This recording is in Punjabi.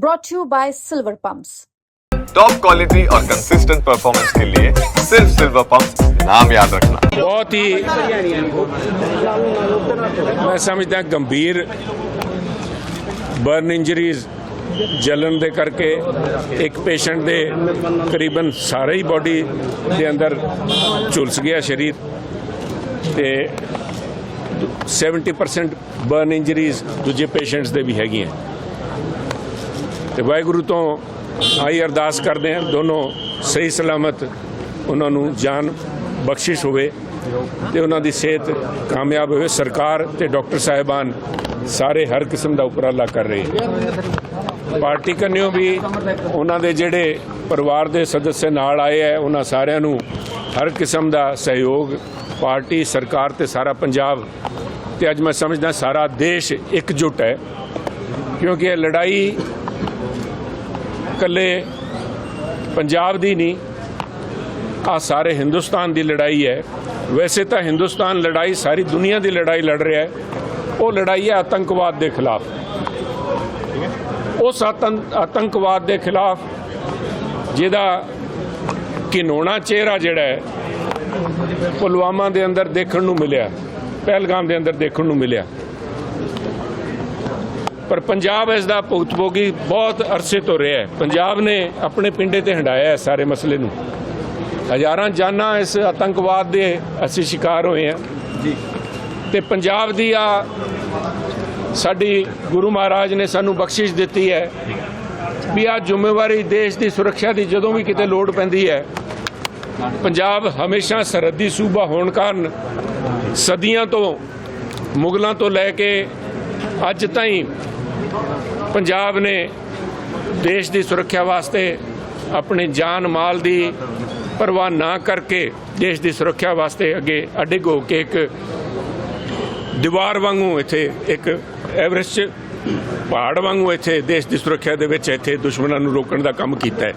brought to you by Silver Pumps. Top quality और कंसिस्टेंट परफॉर्मेंस के लिए सिर्फ सिल्वर पंप नाम याद रखना ਬਹੁਤ ਹੀ ਮੈਂ ਸਮਝਦਾ ਗੰਭੀਰ ਬਰਨ ਇੰਜਰੀਜ਼ ਜਲਨ ਦੇ ਕਰਕੇ ਇੱਕ ਪੇਸ਼ੈਂਟ ਦੇ ਕਰੀਬਨ ਸਾਰੇ ਹੀ ਬਾਡੀ ਦੇ ਅੰਦਰ ਝੁਲਸ ਗਿਆ ਸਰੀਰ ਤੇ 70% ਬਰਨ ਇੰਜਰੀਜ਼ ਦੂਜੇ ਪੇਸ਼ੈਂਟਸ ਦੇ ਵੀ ਹੈਗੀਆਂ ਤੇ ਵਾਹਿਗੁਰੂ ਤੋਂ ਆਈ ਅਰਦਾਸ ਕਰਦੇ ਹਾਂ, ਦੋਨੋਂ ਸਹੀ ਸਲਾਮਤ ਉਹਨਾਂ ਨੂੰ ਜਾਨ ਬਖਸ਼ਿਸ਼ ਹੋਵੇ ਤੇ ਉਹਨਾਂ ਦੀ ਸਿਹਤ ਕਾਮਯਾਬ ਹੋਵੇ। ਸਰਕਾਰ ਤੇ ਡਾਕਟਰ ਸਾਹਿਬਾਨ ਸਾਰੇ ਹਰ ਕਿਸਮ ਦਾ ਉਪਰਾਲਾ ਕਰ ਰਹੇ ਹੈ। ਪਾਰਟੀ ਕੰਨਿਓ ਵੀ ਉਹਨਾਂ ਦੇ ਜਿਹੜੇ ਪਰਿਵਾਰ ਦੇ ਸਦੱਸਿਆ ਨਾਲ ਆਏ ਹੈ, ਉਹਨਾਂ ਸਾਰਿਆਂ ਨੂੰ ਹਰ ਕਿਸਮ ਦਾ ਸਹਿਯੋਗ ਪਾਰਟੀ, ਸਰਕਾਰ ਤੇ ਸਾਰਾ ਪੰਜਾਬ ਤੇ ਅੱਜ ਮੈਂ ਸਮਝਦਾ ਸਾਰਾ ਦੇਸ਼ ਇਕਜੁੱਟ ਹੈ, ਕਿਉਂਕਿ ਇਹ ਲੜਾਈ ਇਕੱਲੇ ਪੰਜਾਬ ਦੀ ਨਹੀਂ ਆ ਸਾਰੇ ਹਿੰਦੁਸਤਾਨ ਦੀ ਲੜਾਈ ਹੈ। ਵੈਸੇ ਤਾਂ ਹਿੰਦੁਸਤਾਨ ਲੜਾਈ ਸਾਰੀ ਦੁਨੀਆ ਦੀ ਲੜਾਈ ਲੜ ਰਿਹਾ ਹੈ। ਉਹ ਲੜਾਈ ਹੈ ਆਤੰਕਵਾਦ ਦੇ ਖਿਲਾਫ। ਉਸ ਆਤੰ- ਆਤੰਕਵਾਦ ਦੇ ਖਿਲਾਫ ਜਿਹਦਾ ਕਿਨੋਣਾ ਚਿਹਰਾ ਜਿਹੜਾ ਹੈ, ਪੁਲਵਾਮਾ ਦੇ ਅੰਦਰ ਦੇਖਣ ਨੂੰ ਮਿਲਿਆ, ਪਹਿਲਗਾਮ ਦੇ ਅੰਦਰ ਦੇਖਣ ਨੂੰ ਮਿਲਿਆ। ਪਰ ਪੰਜਾਬ ਇਸ ਦਾ ਭੁਗਤਭੋਗੀ ਬਹੁਤ ਅਰਸੇ ਤੋਂ ਰਿਹਾ ਹੈ। ਪੰਜਾਬ ਨੇ ਆਪਣੇ ਪਿੰਡੇ ਤੇ ਹੰਡਾਇਆ ਹੈ ਸਾਰੇ ਮਸਲੇ ਨੂੰ। ਹਜ਼ਾਰਾਂ ਜਾਨਾਂ ਇਸ ਆਤੰਕਵਾਦ ਦੇ ਅਸੀਂ ਸ਼ਿਕਾਰ ਹੋਏ ਹਾਂ। ਤੇ ਪੰਜਾਬ ਦੀ ਆ ਸਾਡੀ ਗੁਰੂ ਮਹਾਰਾਜ ਨੇ ਸਾਨੂੰ ਬਖਸ਼ਿਸ਼ ਦਿੱਤੀ ਹੈ ਵੀ ਆ ਜ਼ਿੰਮੇਵਾਰੀ ਦੇਸ਼ ਦੀ ਸੁਰੱਖਿਆ ਦੀ ਜਦੋਂ ਵੀ ਕਿਤੇ ਲੋੜ ਪੈਂਦੀ ਹੈ ਪੰਜਾਬ ਹਮੇਸ਼ਾ ਸਰਹੱਦੀ ਸੂਬਾ ਹੋਣ ਕਾਰਨ ਸਦੀਆਂ ਤੋਂ ਮੁਗਲਾਂ ਤੋਂ ਲੈ ਕੇ ਅੱਜ ਤਾਈਂ ਪੰਜਾਬ ਨੇ ਦੇਸ਼ ਦੀ ਸੁਰੱਖਿਆ ਵਾਸਤੇ ਆਪਣੀ ਜਾਨ ਮਾਲ ਦੀ ਪਰਵਾਹ ਨਾ ਕਰਕੇ ਦੇਸ਼ ਦੀ ਸੁਰੱਖਿਆ ਵਾਸਤੇ ਅੱਗੇ ਅਡਿੱਗ ਹੋ ਕੇ ਇੱਕ ਦੀਵਾਰ ਵਾਂਗੂ ਇੱਥੇ ਇੱਕ ਐਵਰੈਸਟ ਪਹਾੜ ਵਾਂਗੂ ਇੱਥੇ ਦੇਸ਼ ਦੀ ਸੁਰੱਖਿਆ ਦੇ ਵਿੱਚ ਇੱਥੇ ਦੁਸ਼ਮਣਾਂ ਨੂੰ ਰੋਕਣ ਦਾ ਕੰਮ ਕੀਤਾ ਹੈ।